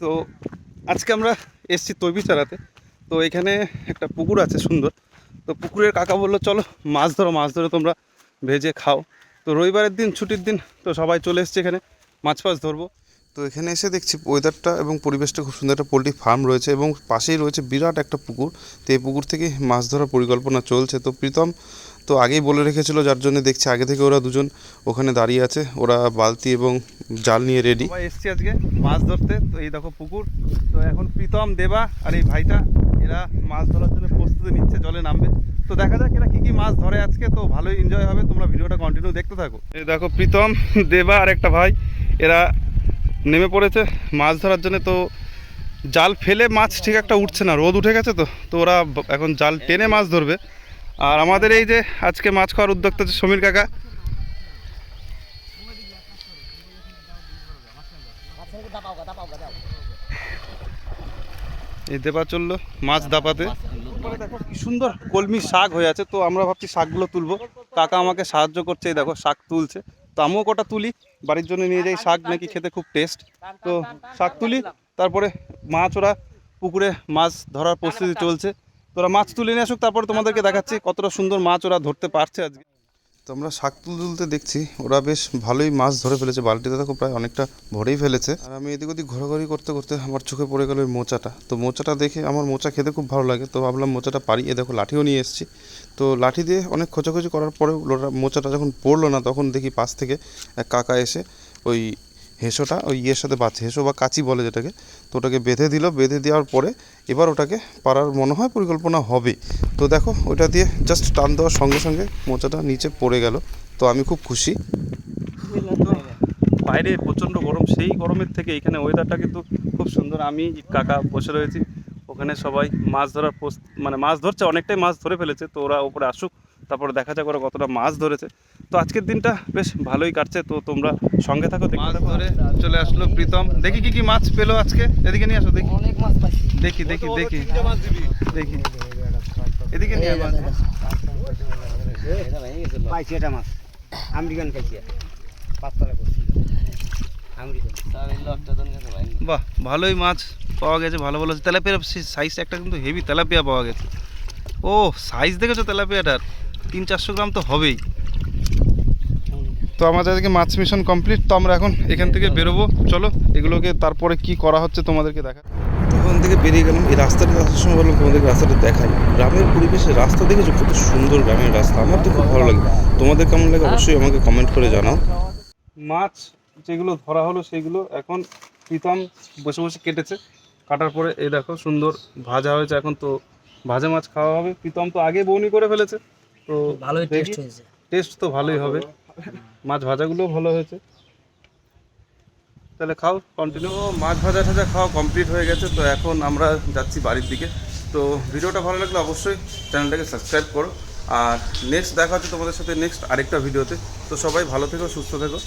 তো আজকে আমরা এসছি তৈবি চারাতে তো এখানে একটা পুকুর আছে সুন্দর। তো পুকুরের কাকা বলল, চলো মাছ ধরো, মাছ ধরে তোমরা ভেজে খাও। তো রবিবারের দিন, ছুটির দিন, তো সবাই চলে এসছে এখানে মাছ ফাছ ধরবো। তো এখানে এসে দেখছি ওয়েদারটা এবং পরিবেশটা খুব সুন্দর। একটা পোলট্রি ফার্ম রয়েছে এবং পাশেই রয়েছে বিরাট একটা পুকুর। তো এই পুকুর থেকে মাছ ধরার পরিকল্পনা চলছে। তো প্রীতম তো আগেই বলে রেখেছিল, যার জন্য দেখছি আগে থেকে ওরা দুজন ওখানে দাঁড়িয়ে আছে। ওরা বালতি এবং জাল নিয়ে রেডি এসছি আজকে মাছ ধরতে। তো এই দেখো পুকুর। তো এখন প্রীতম, দেবা আর এই ভাইটা, এরা মাছ ধরার জন্য প্রস্তুতি নিচ্ছে, জলে নামবে। তো দেখা যাক এরা কি কি মাছ ধরে আজকে। তো ভালোই এনজয় হবে। তোমরা ভিডিওটা কন্টিনিউ দেখতে থাকো। এই দেখো প্রীতম, দেবা আর একটা ভাই, এরা নেমে পড়েছে মাছ ধরার জন্য। তো জাল ফেলে মাছ ঠিক একটা উঠছে না, রোদ উঠে গেছে তো। তো ওরা এখন জাল টেনে মাছ ধরবে। আর আমাদের এই যে আজকে মাছ খাওয়ার উদ্যোক্তা হচ্ছে সমীর কাকা। এই দেবা চলল মাছ দাপাতে। কি সুন্দর কলমি শাক হয়ে আছে, তো আমরা ভাবছি শাকগুলো তুলবো। কাকা আমাকে সাহায্য করছে, এই দেখো, শাক তুলছে। তো আমিও কটা তুলি, বাড়ির জন্য নিয়ে যাই শাক, নাকি খেতে খুব টেস্ট তো শাক তুলি, তারপরে মাছ ওরা পুকুরে মাছ ধরার প্রস্তুতি চলছে। তোরা মাছ তুলে নিয়ে আসুক তারপরে তোমাদেরকে দেখাচ্ছি কতটা সুন্দর মাছ ওরা ধরতে পারছে আজকে। তো আমরা শাক তুলতে তুলতে দেখছি ওরা বেশ ভালোই মাছ ধরে ফেলেছে বালতিতে দেখো প্রায় অনেকটা ভরেই ফেলেছে। আর আমি এদিক ওদিক ঘোরাঘুরি করতে করতে আমার চোখে পড়ে গেল ওই মোচাটা। তো মোচাটা দেখে আমার মোচা খেতে খুব ভালো লাগে তো ভাবলাম মোচাটা পারি। এ দেখো লাঠিও নিয়ে এসেছি। তো লাঠি দিয়ে অনেক খোঁচাখুচি করার পরেও মোচাটা যখন পড়ল না তখন দেখি পাশ থেকে এক কাকা এসে ওই হেঁসোটা, ওই ইয়ের সাথে বাঁচছে হেঁসো বা কাচি বলে যেটাকে, তো ওটাকে বেঁধে দিল, বেঁধে দেওয়ার পরে এবার ওটাকে পারার মনে হয় পরিকল্পনা হবে। তো দেখো, ওটা দিয়ে জাস্ট টান দেওয়ার সঙ্গে সঙ্গে মোচাটা নিচে পড়ে গেল। তো আমি খুব খুশি। বাইরে প্রচণ্ড গরম, সেই গরমের থেকে এখানে ওয়েদারটা কিন্তু খুব সুন্দর। আমি কাকা বসে রয়েছি। ওখানে সবাই মাছ ধরার মানে মাছ ধরছে, অনেকটাই মাছ ধরে ফেলেছে। তো ওরা ওপরে আসুক। তারপরে দেখা যাক ওরা কতটা মাছ ধরেছে। তো আজকের দিনটা বেশ ভালোই কাটছে। তো তোমরা সঙ্গে থাকো মাছ ধরে চলে আসলো প্রীতম। দেখি কি কি মাছ পেল আজকে। এদিকে নিয়ে আসো দেখি। অনেক মাছ পাইছি। দেখি দেখি দেখি। দেখি। এদিকে নিয়ে মাছ। পাইছি এটা মাছ। আমেরিকান পাইছি। পাঁচতলা করছি। বাহ ভালোই মাছ পাওয়া গেছে ভালো ভালো তেলাপিয়ার সাইজ একটা কিন্তু হেভি তেলাপিয়া পাওয়া গেছে। ও সাইজ দেখেছ তেলাপিয়াটার? তিন চারশো গ্রাম তো হবেই। তো আমাদের আজকে মাছ মিশন কমপ্লিট তো আমরা এখন এখান থেকে বেরোবো। চলো এগুলোকে তারপরে কি করা হচ্ছে তোমাদেরকে দেখা। ওখান থেকে বেরিয়ে গেলাম এই রাস্তাটা আসার সময় বললাম তোমাদেরকে রাস্তাটা দেখাই। গ্রামের পরিবেশে রাস্তা দেখেছ? কত সুন্দর গ্রামের রাস্তা আমার তো খুব ভালো লাগে। তোমাদের কেমন লাগে অবশ্যই আমাকে কমেন্ট করে জানাও। মাছ যেগুলো ধরা হলো সেগুলো এখন প্রীতম বসে বসে কেটেছে। কাটার পরে এই দেখো সুন্দর ভাজা হয়েছে। এখন তো ভাজা মাছ খাওয়া হবে। প্রীতম তো আগে বৌনি করে ফেলেছে। তো ভালোই টেস্ট হয়েছে। টেস্ট তো ভালোই হবে। মাছ ভাজাগুলোও ভালো হয়েছে। তাহলে খাও কন্টিনিউ মাছ ভাজা ঠাজা খাওয়া কমপ্লিট হয়ে গেছে তো এখন আমরা যাচ্ছি বাড়ির দিকে। তো ভিডিওটা ভালো লাগলে অবশ্যই চ্যানেলটাকে সাবস্ক্রাইব করো। আর নেক্সট দেখা হচ্ছে তোমাদের সাথে নেক্সট আরেকটা ভিডিওতে। তো সবাই ভালো থেকো সুস্থ থেকো।